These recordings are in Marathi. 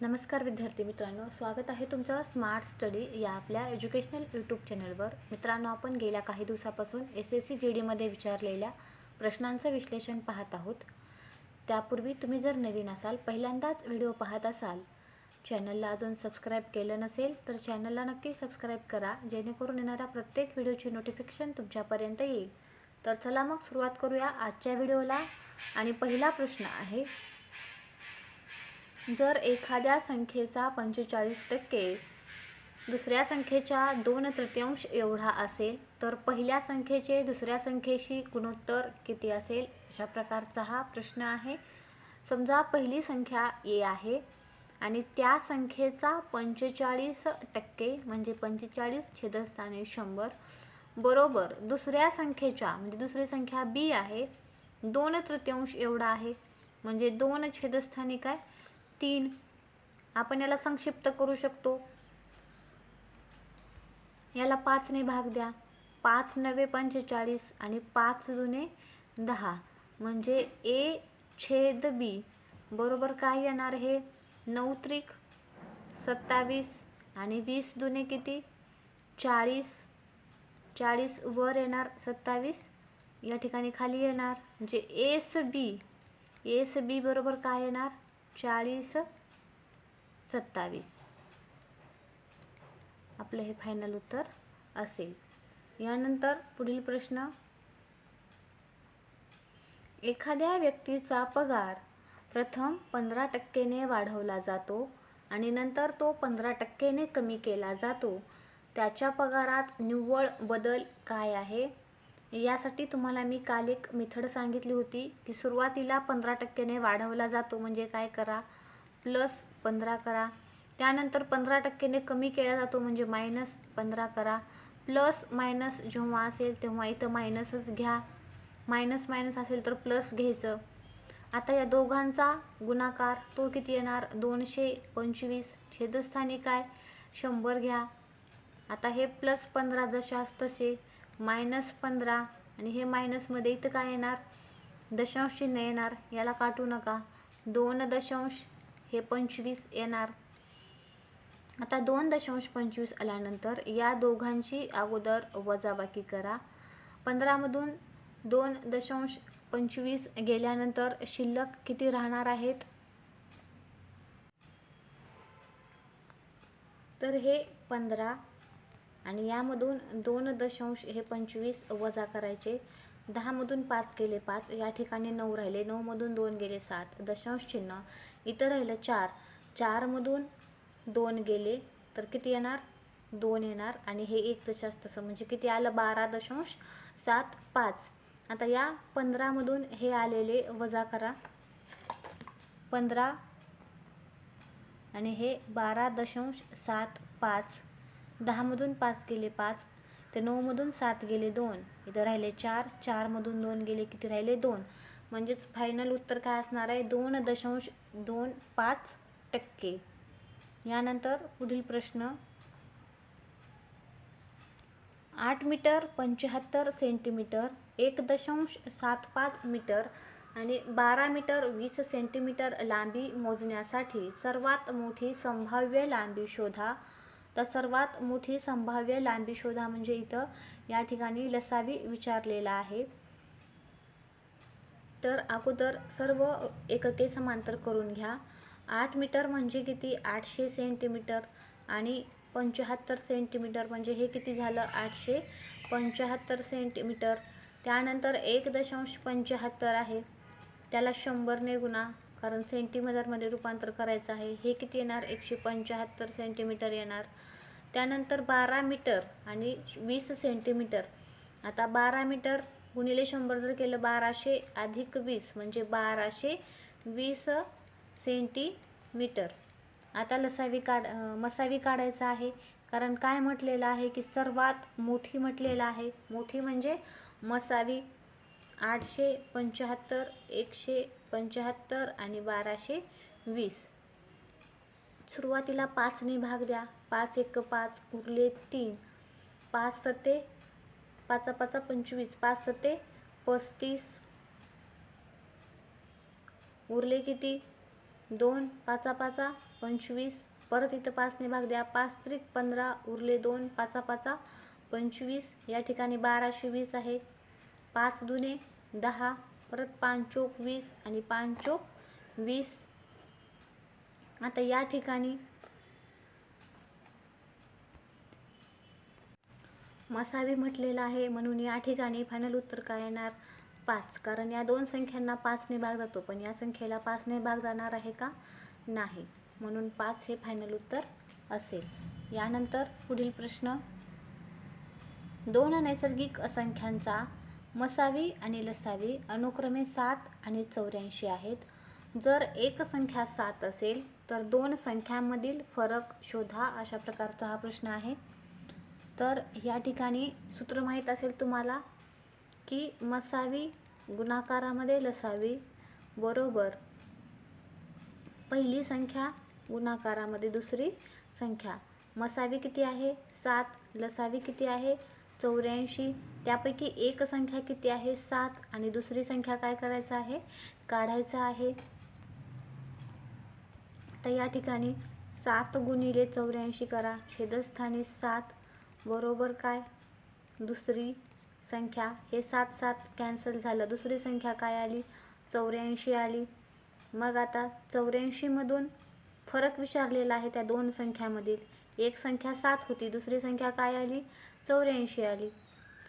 नमस्कार विद्यार्थी मित्रांनो स्वागत आहे तुमचं स्मार्ट स्टडी या आपल्या एज्युकेशनल यूट्यूब चॅनलवर मित्रांनो आपण गेल्या काही दिवसापासून एस एस सी जी डीमध्ये विचारलेल्या प्रश्नांचं विश्लेषण पाहत आहोत. त्यापूर्वी तुम्ही जर नवीन असाल पहिल्यांदाच व्हिडिओ पाहत असाल चॅनलला अजून सबस्क्राईब केलं नसेल तर चॅनलला नक्की सबस्क्राईब करा जेणेकरून येणाऱ्या प्रत्येक व्हिडिओची नोटिफिकेशन तुमच्यापर्यंत येईल. तर चला मग सुरुवात करूया आजच्या व्हिडिओला. आणि पहिला प्रश्न आहे जर एखाद्या संख्येचा पंचेचाळीस टक्के दुसऱ्या संख्येच्या दोन तृतीयांश एवढा असेल तर पहिल्या संख्येचे दुसऱ्या संख्येशी गुणोत्तर किती असेल अशा प्रकारचा हा प्रश्न आहे. समजा पहिली संख्या ए आहे आणि त्या संख्येचा पंचेचाळीस टक्के म्हणजे पंचेचाळीस छेदस्थाने शंभर बरोबर दुसऱ्या संख्येच्या म्हणजे दुसरी संख्या बी आहे दोन तृतीयांश एवढा आहे. म्हणजे दोन छेदस्थानी काय? तीन. आपण याला संक्षिप्त करू शकतो. याला पाचने भाग द्या. पाच नवे पंचेचाळीस आणि पाच जुने दहा. म्हणजे ए छेद बी. बरोबर काय येणार हे? नऊ त्रिक सत्तावीस आणि वीस दुने किती? चाळीस. चाळीस वर येणार सत्तावीस. या ठिकाणी खाली येणार. म्हणजे एस बी. एस बी बरोबर काय येणार? चाळीस सत्तावीस. आपलं हे फायनल उत्तर असेल. यानंतर पुढील प्रश्न. एखाद्या व्यक्तीचा पगार प्रथम पंधरा टक्केने वाढवला जातो आणि नंतर तो पंधरा टक्केने कमी केला जातो. त्याच्या पगारात निव्वळ बदल काय आहे? यासाठी तुम्हाला मी काल एक मेथड सांगितली होती की सुरुवातीला पंधरा टक्क्याने वाढवला जातो म्हणजे काय करा? प्लस पंधरा करा. त्यानंतर पंधरा टक्क्याने कमी केला जातो म्हणजे मायनस पंधरा करा. प्लस मायनस जेव्हा असेल तेव्हा इथं मायनसच घ्या. मायनस मायनस असेल तर प्लस घ्यायचं. आता या दोघांचा गुणाकार तो किती येणार? दोनशे पंचवीस. छेदस्थानी काय शंभर घ्या. आता हे प्लस पंधरा जशास तसे मायनस पंधरा. आणि हे मायनसमध्ये इथं काय येणार? दशांश चिन्ह येणार. याला काटू नका. दोन दशांश हे पंचवीस येणार. आता दोन दशांश पंचवीस आल्यानंतर या दोघांची अगोदर वजाबाकी करा. पंधरामधून दोन दशांश पंचवीस गेल्यानंतर शिल्लक किती राहणार आहेत? तर हे पंधरा. आणि यामधून दोन दशांश हे पंचवीस वजा करायचे. दहामधून पाच गेले पाच या ठिकाणी नऊ राहिले. नऊमधून दोन गेले सात दशांश चिन्ह. इथं राहिलं चार. चारमधून दोन गेले तर किती येणार? दोन येणार. आणि हे एक दशांश तसं म्हणजे किती आलं? बारा दशांश सात पाच. आता या पंधरामधून हे आलेले वजा करा. पंधरा. आणि हे बारा दशांश सात पाच. दहामधून पाच गेले पाच ते नऊमधून सात गेले दोन. इथं राहिले चार चारमधून दोन गेले किती राहिले दोन? म्हणजेच फायनल उत्तर काय असणार आहे? दोन दशांश दोन पाच टक्के. यानंतर पुढील प्रश्न. आठ मीटर पंच्याहत्तर सेंटीमीटर एक दशांश सात पाच मीटर आणि बारा मीटर वीस सेंटीमीटर लांबी मोजण्यासाठी सर्वात मोठी संभाव्य लांबी शोधा. तर सर्वात मोठी संभाव्य लांबी शोधा म्हणजे इथं या ठिकाणी लसावी विचारलेला आहे. तर अगोदर सर्व एकके समांतर करून घ्या. आठ मीटर म्हणजे किती? आठशे सेंटीमीटर. आणि पंच्याहत्तर सेंटीमीटर म्हणजे हे किती झालं? आठशे पंच्याहत्तर सेंटीमीटर. त्यानंतर एक दशांश पंच्याहत्तर आहे. त्याला शंभरने गुणा. कारण सेंटीमीटरमध्ये रूपांतर करायचं आहे. हे किती येणार? एकशे पंच्याहत्तर सेंटीमीटर येणार. त्यानंतर बारा मीटर आणि वीस सेंटीमीटर आता बारा मीटर गुणिले शंभर जर केलं बाराशे अधिक वीस म्हणजे बाराशे वीस सेंटीमीटर आता लसावी काढ मसावी काढायचा आहे. कारण काय म्हटलेलं आहे की सर्वात मोठी म्हटलेलं आहे. मोठी म्हणजे मसावी आठशे पंच्याहत्तर एकशे पंच्याहत्तर आणि बाराशे वीस. सुरुवातीला पाचने भाग द्या. पाच एक पाच उरले तीन. पाच सते पाचा पाचा पंचवीस. पाच सते पस्तीस. उरले किती? दोन पाचा पाचा पंचवीस. परत इथं पाचने भाग द्या. पाच त्रिक पंधरा उरले दोन पाचा पाचा पंचवीस. या ठिकाणी बाराशे वीस आहे. पाच दुने दहा. परत पाचोक वीस आणि पाचोक वीस. आता या ठिकाणी मसावी म्हटलेलं आहे. म्हणून या ठिकाणी फायनल उत्तर काय येणार? पाच. कारण या दोन संख्यांना पाचने भाग जातो. पण या संख्येला पाचने भाग जाणार आहे का? नाही. म्हणून पाच हे फायनल उत्तर असेल. यानंतर पुढील प्रश्न. दोन नैसर्गिक असंख्यांचा मसावी आणि लसावी अनुक्रमे सात आणि चौऱ्याऐंशी आहेत. जर एक संख्या सात असेल तर दोन संख्यांमधील फरक शोधा अशा प्रकारचा हा प्रश्न आहे. तर या ठिकाणी सूत्र माहीत असेल तुम्हाला की मसावी गुणाकारामध्ये लसावी बरोबर पहिली संख्या गुणाकारामध्ये दुसरी संख्या. मसावी किती आहे? सात. लसावी किती आहे? चौऱ्याऐंशी. त्यापैकी एक संख्या किती आहे? सात. आणि दुसरी संख्या काय करायचं आहे? काढायचं आहे. तर या ठिकाणी सात गुणिले चौऱ्याऐंशी करा. छेदस्थानी सात. बरोबर काय? दुसरी संख्या. हे सात सात कॅन्सल झालं. दुसरी संख्या काय आली? चौऱ्याऐंशी आली. मग आता चौऱ्याऐंशीमधून फरक विचारलेला आहे त्या दोन संख्यामधील. एक संख्या सात होती. दुसरी संख्या काय आली? चौऱ्याऐंशी आली.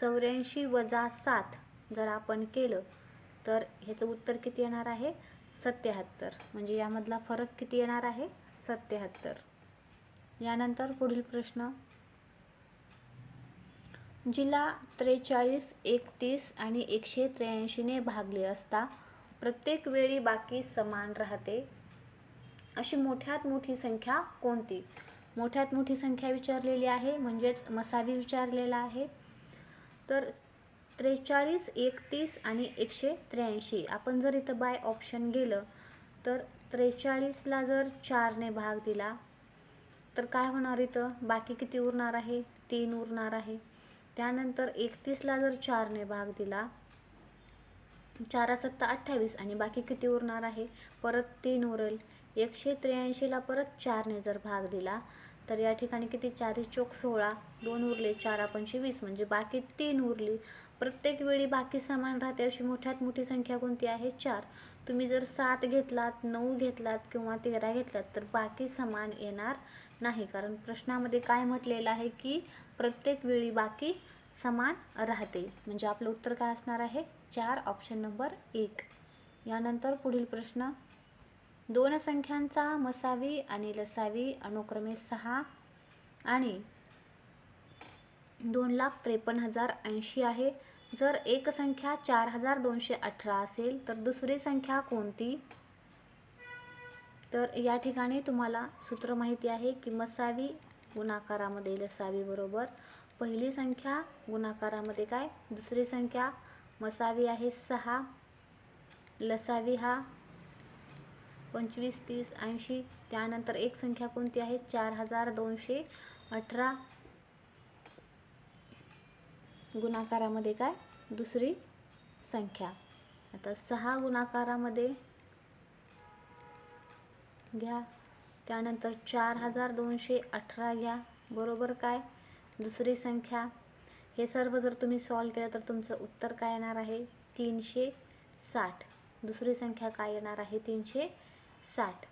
चौऱ्याऐंशी वजा सात जर आपण केलं तर ह्याचं उत्तर किती येणार आहे? सत्याहत्तर. म्हणजे यामधला फरक किती येणार आहे? सत्याहत्तर. यानंतर पुढील प्रश्न. जिला त्रेचाळीस एकतीस आणि एकशे त्र्याऐंशीने भागले असता प्रत्येक वेळी बाकी समान राहते. अशी मोठ्यात मोठी संख्या कोणती? मोठ्यात मोठी संख्या विचारलेली आहे म्हणजेच मसावी विचारलेला आहे. तर त्रेचाळीस एकतीस आणि एकशे त्र्याऐंशी. आपण जर इथं बाय ऑप्शन गेलं तर त्रेचाळीसला जर चारने भाग दिला तर काय होणार इथं? बाकी किती उरणार आहे? तीन उरणार आहे. त्यानंतर एकतीसला जर चारने भाग दिला चारा सत्ता अठ्ठावीस आणि बाकी किती उरणार आहे? परत तीन उरेल. एकशे त्र्याऐंशीला परत चारने जर भाग दिला तर या ठिकाणी किती? चारी चोक सोळा दोन उरले चार पंचवीस वीस. म्हणजे बाकी तीन उरली. प्रत्येक वेळी बाकी समान राहते अशी मोठ्यात मोठी संख्या कोणती आहे? चार. तुम्ही जर सात घेतलात नऊ घेतलात किंवा तेरा घेतलात तर बाकी समान येणार नाही. कारण प्रश्नामध्ये काय म्हटलेलं आहे की प्रत्येक वेळी बाकी समान राहते. म्हणजे आपलं उत्तर काय असणार आहे? चार. ऑप्शन नंबर एक. यानंतर पुढील प्रश्न. दोन संख्यांचा मसावी आणि लसावी अनुक्रमे सहा आणि दोन लाख त्रेपन्न हजार ऐंशी आहे. जर एक संख्या चार हजार दोनशे अठरा असेल तर दुसरी संख्या कोणती? तर या ठिकाणी तुम्हाला सूत्र माहिती आहे की मसावी गुणाकारामध्ये लसावी बरोबर. पहिली संख्या गुणाकारामध्ये काय? दुसरी संख्या मसावी आहे सहा लसावी हा पंचवीस तीस ऐंशी त्यानंतर एक संख्या कोणती आहे? चार हजार दोनशे अठरा. गुणाकारामध्ये काय? दुसरी संख्या. आता सहा गुणाकारामध्ये घ्या. त्यानंतर चार हजार दोनशे अठरा घ्या. बरोबर काय? दुसरी संख्या. हे सर्व जर तुम्ही सॉल्व केलं तर तुमचं उत्तर काय येणार आहे? तीनशे साठ. दुसरी संख्या काय येणार आहे? तीनशे साठ.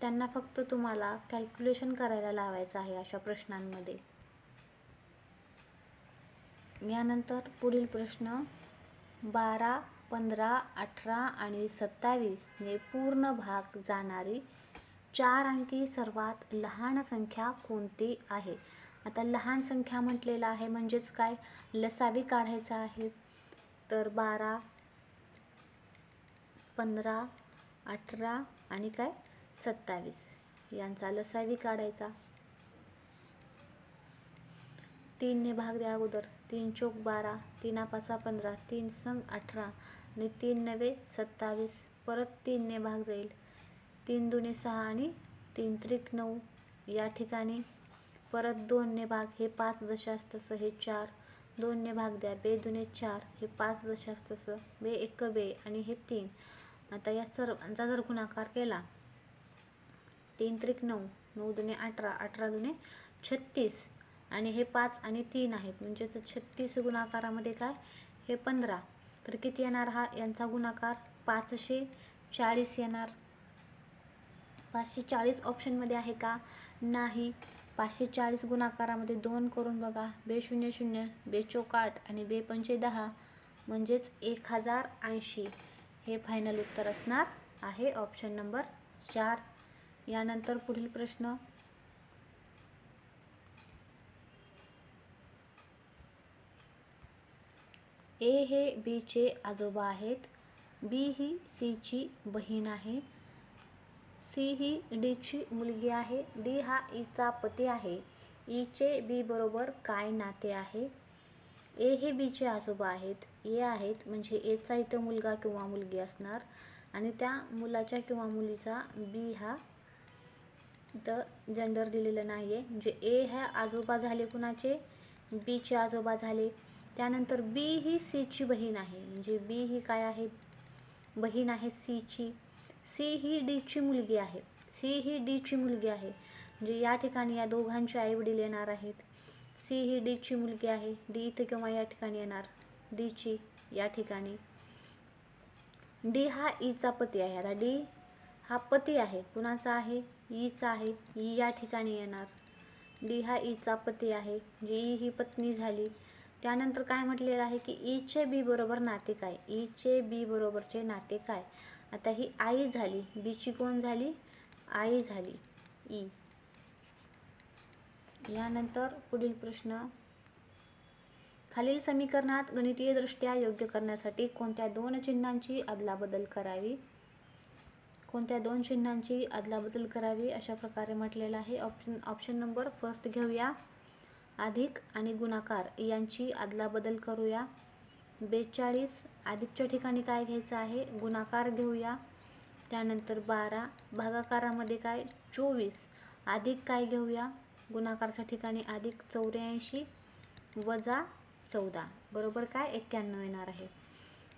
त्यांना फक्त तुम्हाला कॅल्क्युलेशन करायला लावायचं आहे अशा प्रश्नांमध्ये. यानंतर पुढील प्रश्न बारा पंधरा अठरा आणि सत्तावीसने पूर्ण भाग जाणारी चार अंकी सर्वात लहान संख्या कोणती आहे? आता लहान संख्या म्हटलेलं आहे म्हणजेच काय? लसावी काढायचा आहे. तर बारा पंधरा अठरा आणि काय? सत्तावीस. यांचा लसावी काढायचा. तीनने भाग द्या अगोदर. तीन चोक बारा तीना पाचा पंधरा तीन संग अठरा आणि तीन नवे सत्तावीस. परत तीनने भाग जाईल. तीन दुने सहा आणि तीन त्रिक नऊ. या ठिकाणी परत दोनने भाग हे पाच दशास तसं हे चार. दोनने भाग द्या. बे दुने चार हे पाच दशास तसं बे एक बे आणि हे तीन. आता या सर्वांचा जर गुणाकार केला तीन त्रिक नऊ नऊ दुने अठरा अठरा दुने छत्तीस आणि हे पाच आणि तीन आहेत म्हणजेच छत्तीस गुणाकारामध्ये काय? हे पंधरा. तर किती येणार हा यांचा गुणाकार? पाचशे चाळीस येणार. पाचशे चाळीस ऑप्शनमध्ये आहे का? नाही. पाचशे चाळीस गुणाकारामध्ये दोन करून बघा. बे शून्य शून्य बे चौक आणि बे पंचे दहा म्हणजेच एक हजार ऐंशी. हे फायनल उत्तर असणार आहे. ऑप्शन नंबर चार. यानंतर पुढील प्रश्न. ए हे बीचे आजोबा आहेत. बी ही सीची बहीण आहे. सी ही डीची मुलगी आहे. डी हा e ईचा पती आहे. E ईचे बी बरोबर काय नाते आहे? ए हे बीचे आजोबा आहेत. ए आहेत म्हणजे एचा इथं मुलगा किंवा मुलगी असणार आणि त्या मुलाच्या किंवा मुलीचा बी हा इथं जेंडर दिलेलं नाही आहे म्हणजे ए ह्या आजोबा झाले कुणाचे? बीचे आजोबा झाले. त्यानंतर बी ही सीची बहीण आहे. म्हणजे बी ही काय आहे? बहीण आहे सीची सी ही डीची मुलगी आहे. सी ही डीची मुलगी आहे. म्हणजे या ठिकाणी या दोघांचे आईवडील येणार आहेत. सी ही डीची मुलगी आहे. डी इथे किंवा या ठिकाणी येणार. डीची या ठिकाणी. डी हा ईचा पती आहे. आता डी हा पती आहे. कुणाचा आहे? ईचा आहे. ई या ठिकाणी येणार. डी हा ईचा पती आहे. जी ई ही पत्नी झाली. त्यानंतर काय म्हटलेलं आहे की ईचे बी बरोबर नाते काय? ईचे बी बरोबरचे नाते काय? आता ही आई झाली. बीची कोण झाली? आई झाली. ई. यानंतर पुढील प्रश्न. खालील समीकरणात गणितीयदृष्ट्या योग्य करण्यासाठी कोणत्या दोन चिन्हांची अदलाबदल करावी? कोणत्या दोन चिन्हांची अदलाबदल करावी अशा प्रकारे म्हटलेलं आहे. ऑप्शन ऑप्शन नंबर फर्स्ट घेऊया. अधिक आणि गुणाकार यांची अदलाबदल करूया. बेचाळीस अधिकच्या ठिकाणी काय घ्यायचं आहे? गुणाकार घेऊया. त्यानंतर बारा भागाकारामध्ये काय? चोवीस अधिक काय घेऊया? गुणाकारच्या ठिकाणी अधिक चौऱ्याऐंशी वजा चौदा. बरोबर काय? एक्क्याण्णव येणार आहे.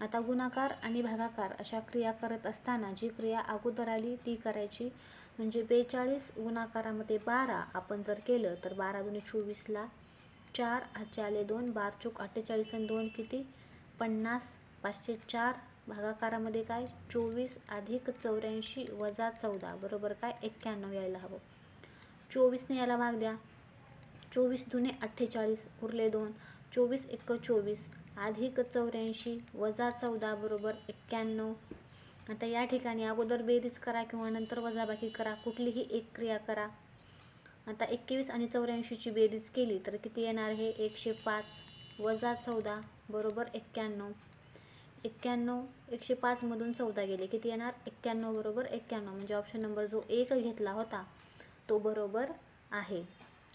आता गुणाकार आणि भागाकार अशा क्रिया करत असताना जी क्रिया अगोदर आली ती करायची म्हणजे बेचाळीस गुणाकारामध्ये बारा आपण जर केलं तर बारा दोन्ही चोवीसला चार हातचे आले दोन बार चूक अठ्ठेचाळीस आणि दोन किती? पन्नास. पाचशे चार भागाकारामध्ये काय? चोवीस अधिक चौऱ्याऐंशी वजा चौदा. बरोबर काय? एक्क्याण्णव यायला हवं. चोवीसने याला भाग द्या. चोवीस दुने अठ्ठेचाळीस उरले दोन. चोवीस एक्क चोवीस. अधिक चौऱ्याऐंशी वजा चौदा बरोबर एक्क्याण्णव. आता या ठिकाणी अगोदर बेरीज करा किंवा नंतर वजाबाकी करा. कुठलीही एक क्रिया करा. आता एकवीस आणि चौऱ्याऐंशीची बेरीज केली तर किती येणार हे? एकशे पाच. वजा चौदा बरोबर एक्क्याण्णव. एक्क्याण्णव एकशे पाचमधून चौदा गेले. किती येणार? एक्क्याण्णव बरोबर एक्क्याण्णव. म्हणजे ऑप्शन नंबर जो एक घेतला होता तो बरोबर आहे.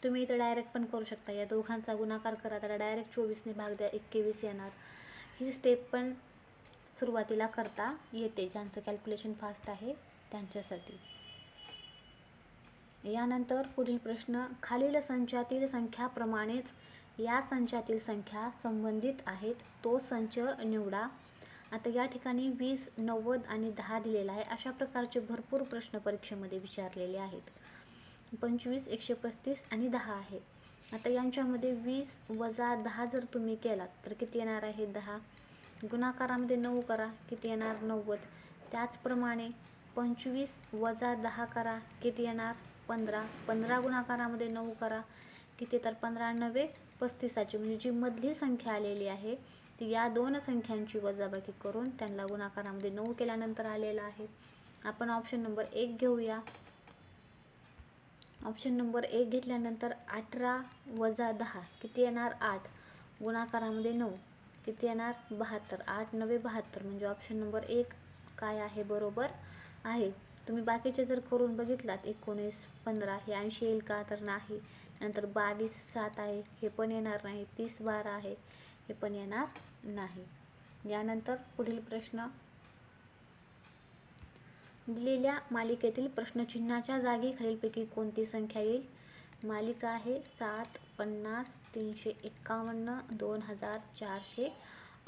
तुम्ही इथं डायरेक्ट पण करू शकता. या दोघांचा गुणाकार करा त्याला डायरेक्ट चोवीसने भाग द्या एकवीस येणार. ही स्टेप पण सुरुवातीला करता येते ज्यांचं कॅल्क्युलेशन फास्ट आहे त्यांच्यासाठी. यानंतर पुढील प्रश्न खालील संचातील संख्याप्रमाणेच या संचातील संख्या संबंधित आहेत तो संच निवडा. आता या ठिकाणी वीस नव्वद आणि दहा दिलेला आहे अशा प्रकारचे भरपूर प्रश्न परीक्षेमध्ये विचारलेले आहेत. पंचवीस एकशे पस्तीस आणि दहा आहे. आता यांच्यामध्ये वीस वजा दहा जर तुम्ही केलात तर किती येणार आहे दहा? गुणाकारामध्ये नऊ करा किती येणार? नव्वद. त्याचप्रमाणे पंचवीस वजा दहा करा किती येणार? पंधरा. पंधरा गुणाकारामध्ये नऊ करा. किती तर पंधरा नव्हे पस्तीसाची. म्हणजे जी मधली संख्या आलेली आहे ती या दोन संख्यांची वजाबाकी करून त्यांना गुणाकारामध्ये नऊ केल्यानंतर आलेला आहे. आपण ऑप्शन नंबर एक घेऊया. ऑप्शन नंबर एक घेतल्यानंतर अठरा वजा दहा किती येणार? आठ. गुणाकारामध्ये नऊ किती येणार? बहात्तर. आठ नवे बहात्तर म्हणजे ऑप्शन नंबर एक काय आहे? बरोबर आहे. तुम्ही बाकीचे जर करून बघितलात एकोणीस पंधरा हे ऐंशी येईल का? तर नाही. नंतर बावीस सात आहे हे पण येणार नाही. तीस बारा आहे हे पण येणार नाही. यानंतर पुढील प्रश्न दिलेल्या मालिकेतील प्रश्नचिन्हाच्या जागी खालीलपैकी कोणती संख्या येईल? मालिका आहे सात पन्नास तीनशे एक्कावन्न दोन हजार चारशे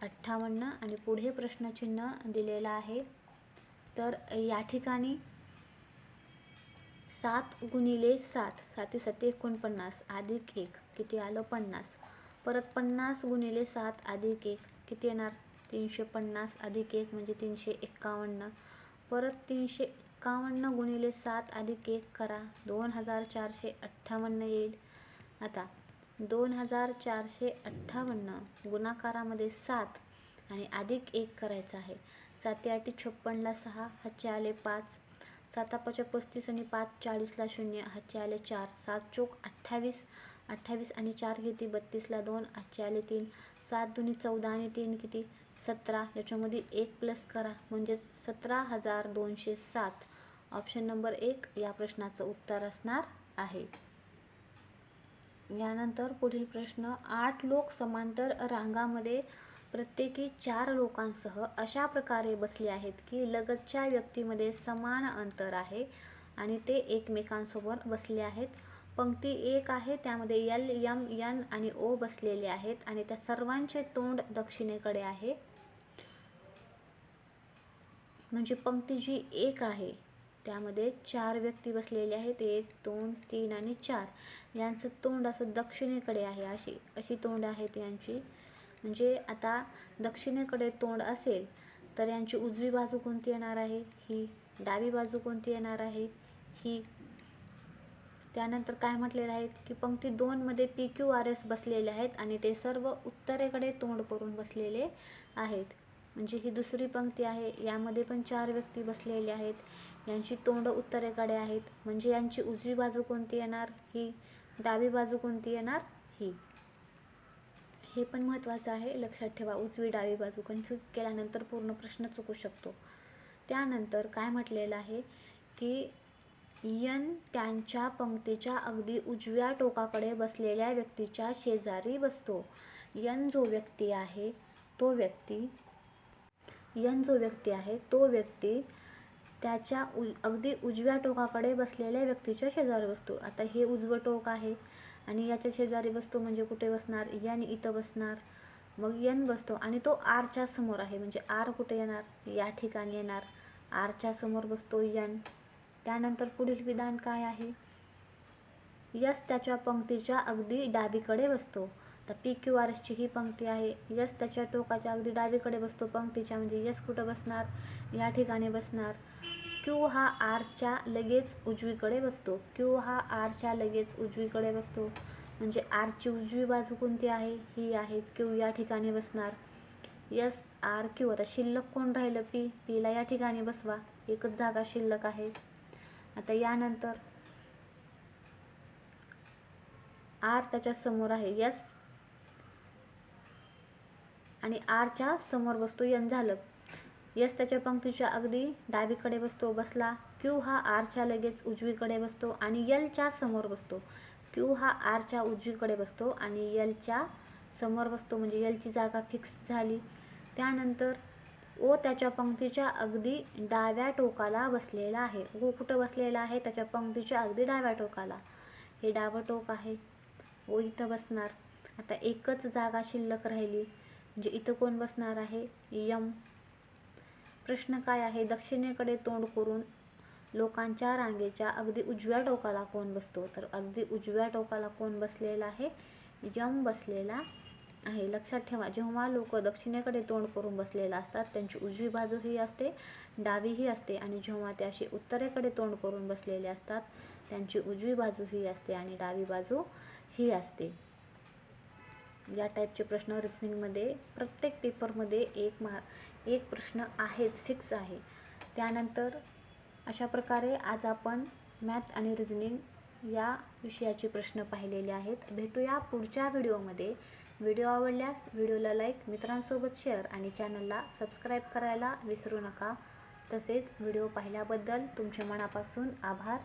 अठ्ठावन्न आणि पुढे प्रश्नचिन्ह दिलेलं आहे. तर या ठिकाणी सात गुणिले सात साती साती एकोणपन्नास अधिक एक किती आलं? पन्नास. परत पन्नास गुणिले सात अधिक एक किती येणार? तीनशे पन्नास अधिक एक म्हणजे तीनशे एक्कावन्न. परत तीनशे एक्कावन्न गुणिले सात अधिक एक करा. दोन हजार चारशे अठ्ठावन्न येईल. आता दोन हजार चारशे अठ्ठावन्न गुणाकारामध्ये सात आणि अधिक एक करायचं आहे. साती आठी छप्पनला सहा हातचे आले पाच. साता पस्तीस आणि पाच चाळीसला शून्य हातचे आले चार. सात चोक अठ्ठावीस अठ्ठावीस आणि चार किती बत्तीसला दोन हातचे आले तीन. सात दोन्ही चौदा आणि तीन किती? सतरा याच्यामध्ये एक प्लस करा. म्हणजेच सतरा हजार दोनशे सात. ऑप्शन नंबर एक या प्रश्नाचं उत्तर असणार आहे. यानंतर पुढील प्रश्न आठ लोक समांतर रांगामध्ये प्रत्येकी चार लोकांसह अशा प्रकारे बसले आहेत की लगतच्या व्यक्तीमध्ये समान अंतर आहे आणि ते एकमेकांसोबत बसले आहेत. पंक्ती एक आहे त्यामध्ये एल यम यन आणि ओ बसलेले आहेत आणि त्या सर्वांचे तोंड दक्षिणेकडे आहे. म्हणजे पंक्ती जी एक आहे त्यामध्ये चार व्यक्ती बसलेले आहेत. एक दोन तीन आणि चार. यांचं तोंड असं दक्षिणेकडे आहे अशी अशी तोंड आहेत यांची म्हणजे आता दक्षिणेकडे तोंड असेल तर यांची उजवी बाजू कोणती येणार आहे? ही डावी बाजू कोणती येणार आहे? ही. त्यानंतर काय म्हटलेलं आहे की पंक्ती दोनमध्ये पी क्यू आर एस बसलेले आहेत आणि ते सर्व उत्तरेकडे तोंड करून बसलेले आहेत. म्हणजे ही दुसरी पंक्ती आहे. यामध्ये पण चार व्यक्ती बसलेले आहेत. यांची तोंड उत्तरेकडे आहेत. म्हणजे यांची उजवी बाजू कोणती येणार? ही डावी बाजू कोणती येणार? ही. हे पण महत्त्वाचं आहे. लक्षात ठेवा उजवी डावी बाजू कन्फ्यूज केल्यानंतर पूर्ण प्रश्न चुकू शकतो. त्यानंतर काय म्हटलेलं आहे की यन त्यांच्या पंक्तीच्या अगदी उजव्या टोकाकडे बसलेल्या व्यक्तीच्या शेजारी बसतो. यन जो व्यक्ती आहे तो व्यक्ती यन जो व्यक्ती आहे तो व्यक्ती त्याच्या उज अगदी उजव्या टोकाकडे बसलेल्या व्यक्तीच्या शेजारी बसतो. आता हे उजवं टोक आहे आणि याच्या शेजारी बसतो म्हणजे कुठे बसणार? यन इथं बसणार. मग यन बसतो आणि तो आरच्या समोर आहे. म्हणजे आर कुठे येणार? या ठिकाणी येणार. आरच्या समोर बसतो यन. त्यानंतर पुढील विधान काय आहे? यस त्याच्या पंक्तीच्या अगदी डावीकडे बसतो. तर पी क्यू आर एसची ही पंक्ती आहे. यस त्याच्या टोकाच्या अगदी डावीकडे बसतो पंक्तीच्या म्हणजे यस कुठं बसणार? या ठिकाणी बसणार. क्यू हा आरच्या लगेच उजवीकडे बसतो. क्यू हा आरच्या लगेच उजवीकडे बसतो. म्हणजे आरची उजवी बाजू कोणती आहे? ही आहे. क्यू या ठिकाणी बसणार. Yes R Q. आता शिल्लक कोण राहिलं? पी. पीला या ठिकाणी बसवा. एकच जागा शिल्लक आहे. आता यानंतर आर त्याच्यासमोर आहे. यस आणि आरच्या समोर बसतो यन झालं. यस त्याच्या पंक्तीच्या अगदी डावीकडे बसतो बसला. क्यू हा आरच्या लगेच उजवीकडे बसतो आणि यलच्या समोर बसतो. क्यू हा आरच्या उजवीकडे बसतो आणि यलच्या समोर बसतो म्हणजे यलची जागा फिक्स झाली. त्यानंतर ओ त्याच्या पंक्तीच्या अगदी डाव्या टोकाला बसलेला आहे. ओ कुठं बसलेला आहे? त्याच्या पंक्तीच्या अगदी डाव्या टोकाला. हे डावं टोक आहे. ओ इथं बसणार. आता एकच जागा शिल्लक राहिली. म्हणजे इथं कोण बसणार आहे? यम. प्रश्न काय आहे? दक्षिणेकडे तोंड करून लोकांच्या रांगेच्या अगदी उजव्या टोकाला कोण बसतो? तर अगदी उजव्या टोकाला कोण बसलेला आहे? यम बसलेला आहे. लक्षात ठेवा जेव्हा लोक दक्षिणेकडे तोंड करून बसलेला असतात त्यांची उजवी बाजू ही असते डावीही असते आणि जेव्हा ते असे उत्तरेकडे तोंड करून बसलेले असतात त्यांची उजवी बाजू ही असते आणि डावी बाजू ही असते. या टाईपचे प्रश्न रिजनिंगमध्ये प्रत्येक पेपरमध्ये एक मा एक प्रश्न आहेच फिक्स आहे. त्यानंतर अशा प्रकारे आज आपण मॅथ आणि रिजनिंग या विषयाचे प्रश्न पाहिलेले आहेत. भेटूया पुढच्या व्हिडिओमध्ये व्हिडिओ आवडल्यास व्हिडिओला लाईक मित्रांसोबत शेअर आणि चॅनलला सबस्क्राईब करायला विसरू नका. तसेच व्हिडिओ पाहिल्याबद्दल तुमचे मनापासून आभार.